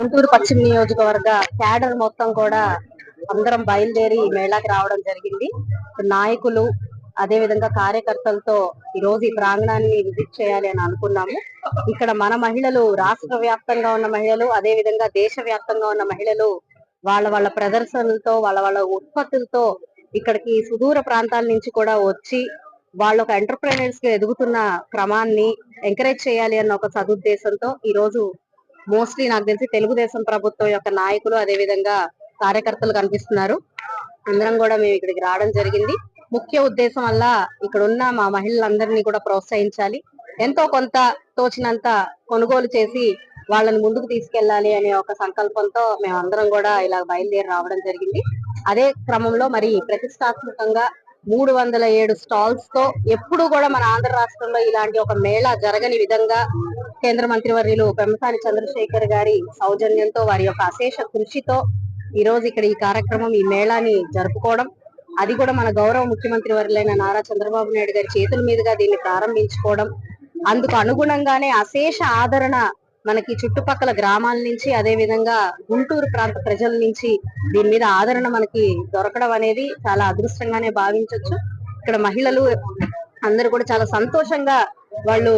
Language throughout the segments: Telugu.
గుంటూరు పశ్చిమ నియోజకవర్గ క్యాడర్ మొత్తం కూడా అందరం బయలుదేరి మేళాకి రావడం జరిగింది. నాయకులు అదే విధంగా కార్యకర్తలతో ఈ రోజు ఈ ప్రాంగణాన్ని విజిట్ చేయాలి అని అనుకున్నాము. ఇక్కడ మన మహిళలు రాష్ట్ర వ్యాప్తంగా ఉన్న మహిళలు అదే విధంగా దేశ వ్యాప్తంగా ఉన్న మహిళలు వాళ్ళ వాళ్ళ ప్రదర్శనలతో వాళ్ళ వాళ్ళ ఉత్పత్తులతో ఇక్కడికి సుదూర ప్రాంతాల నుంచి కూడా వచ్చి వాళ్ళ ఒక ఎంటర్ప్రైనర్స్గా ఎదుగుతున్న క్రమాన్ని ఎంకరేజ్ చేయాలి అన్న ఒక సదుద్దేశంతో ఈ రోజు మోస్ట్లీ నాకు తెలిసి తెలుగుదేశం ప్రభుత్వం యొక్క నాయకులు అదే విధంగా కార్యకర్తలు కనిపిస్తున్నారు. అందరం కూడా మేము ఇక్కడికి రావడం జరిగింది. ముఖ్య ఉద్దేశం వల్ల ఇక్కడ ఉన్న మా మహిళలందరినీ కూడా ప్రోత్సహించాలి. ఎంతో కొంత తోచినంత కొనుగోలు చేసి వాళ్ళని ముందుకు తీసుకెళ్ళాలి అనే ఒక సంకల్పంతో మేము అందరం కూడా ఇలా బయలుదేరి రావడం జరిగింది. అదే క్రమంలో మరి ప్రతిష్టాత్మకంగా మూడు వందల ఏడు స్టాల్స్తో ఎప్పుడు కూడా మన ఆంధ్ర రాష్ట్రంలో ఇలాంటి ఒక మేళా జరగని విధంగా కేంద్ర మంత్రివర్యులు పెమ్మసాని చంద్రశేఖర్ గారి సౌజన్యంతో వారి యొక్క అశేష కృషితో ఈ రోజు ఇక్కడ ఈ కార్యక్రమం ఈ మేళాని జరుపుకోవడం. అది కూడా మన గౌరవ ముఖ్యమంత్రి వర్యులైన నారా చంద్రబాబు నాయుడు గారి చేతుల మీదుగా దీన్ని ప్రారంభించుకోవడం. అందుకు అనుగుణంగానే అశేష ఆదరణ మనకి చుట్టుపక్కల గ్రామాల నుంచి అదే విధంగా గుంటూరు ప్రాంత ప్రజల నుంచి దీని మీద ఆదరణ మనకి దొరకడం అనేది చాలా అదృష్టంగానే భావించవచ్చు ఇక్కడ మహిళలు అందరూ కూడా చాలా సంతోషంగా వాళ్ళు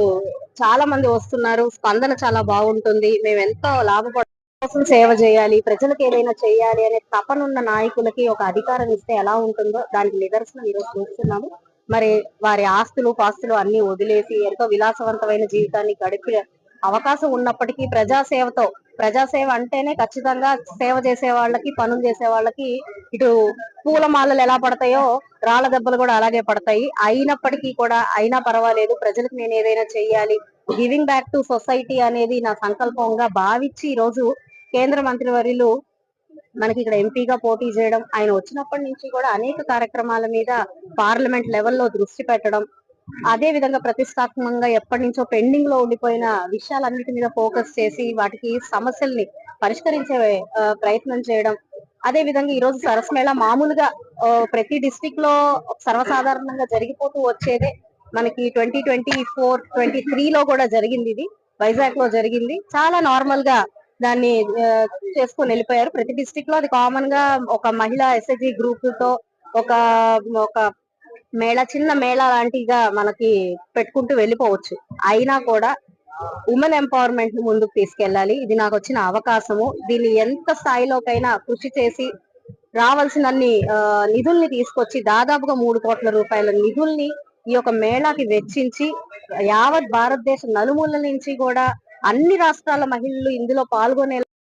చాలా మంది వస్తున్నారు. స్పందన చాలా బాగుంటుంది. మేము ఎంతో లాభపడ కోసం సేవ చేయాలి. ప్రజలకు ఏదైనా చేయాలి అనే తపనున్న నాయకులకి ఒక అధికారం ఇస్తే ఎలా ఉంటుందో దానికి నిదర్శనం ఈరోజు చూస్తున్నాము. మరి వారి ఆస్తులు పాస్తులు అన్ని వదిలేసి ఎంతో విలాసవంతమైన జీవితాన్ని గడిపే అవకాశం ఉన్నప్పటికీ ప్రజాసేవతో ప్రజాసేవ అంటేనే ఖచ్చితంగా సేవ చేసే వాళ్ళకి పనులు చేసే వాళ్ళకి ఇటు పూల మాలలు ఎలా పడతాయో రాళ్ళ దెబ్బలు కూడా అలాగే పడతాయి. అయినప్పటికీ కూడా అయినా పర్వాలేదు ప్రజలకు నేను ఏదైనా చెయ్యాలి గివింగ్ బ్యాక్ టు సొసైటీ అనేది నా సంకల్పంగా భావించి ఈ రోజు కేంద్ర మంత్రి వర్యులు మనకి ఇక్కడ ఎంపీగా పోటీ చేయడం ఆయన వచ్చినప్పటి నుంచి కూడా అనేక కార్యక్రమాల మీద పార్లమెంట్ లెవెల్లో దృష్టి పెట్టడం అదే విధంగా ప్రతిష్టాత్మకంగా ఎప్పటి నుంచో పెండింగ్లో ఉండిపోయిన విషయాలన్నిటి మీద ఫోకస్ చేసి వాటికి సమస్యల్ని పరిష్కరించే ప్రయత్నం చేయడం. అదే విధంగా ఈ రోజు సరస్మేళ మామూలుగా ప్రతి డిస్టిక్లో సర్వసాధారణంగా జరిగిపోతూ వచ్చేదే. మనకి twenty twenty four twenty three లో కూడా జరిగింది ఇది. వైజాగ్లో జరిగింది. చాలా నార్మల్గా దాన్ని చేసుకొని వెళ్ళిపోయారు. ప్రతి డిస్టిక్లో అది కామన్గా ఒక మహిళా ఎస్ఎస్జి గ్రూప్తో ఒక ఒక మేళా చిన్న మేళా లాంటిగా మనకి పెట్టుకుంటూ వెళ్ళిపోవచ్చు. అయినా కూడా ఉమెన్ ఎంపవర్మెంట్ని ముందుకు తీసుకెళ్ళాలి. ఇది నాకు వచ్చిన అవకాశము. దీన్ని ఎంత స్థాయిలోకైనా కృషి చేసి రావాల్సినన్ని ఆ, నిధుల్ని తీసుకొచ్చి దాదాపుగా మూడు కోట్ల రూపాయల నిధుల్ని ఈ యొక్క మేళాకి వెచ్చించి యావత్ భారతదేశం నలుమూల నుంచి కూడా అన్ని రాష్ట్రాల మహిళలు ఇందులో పాల్గొనే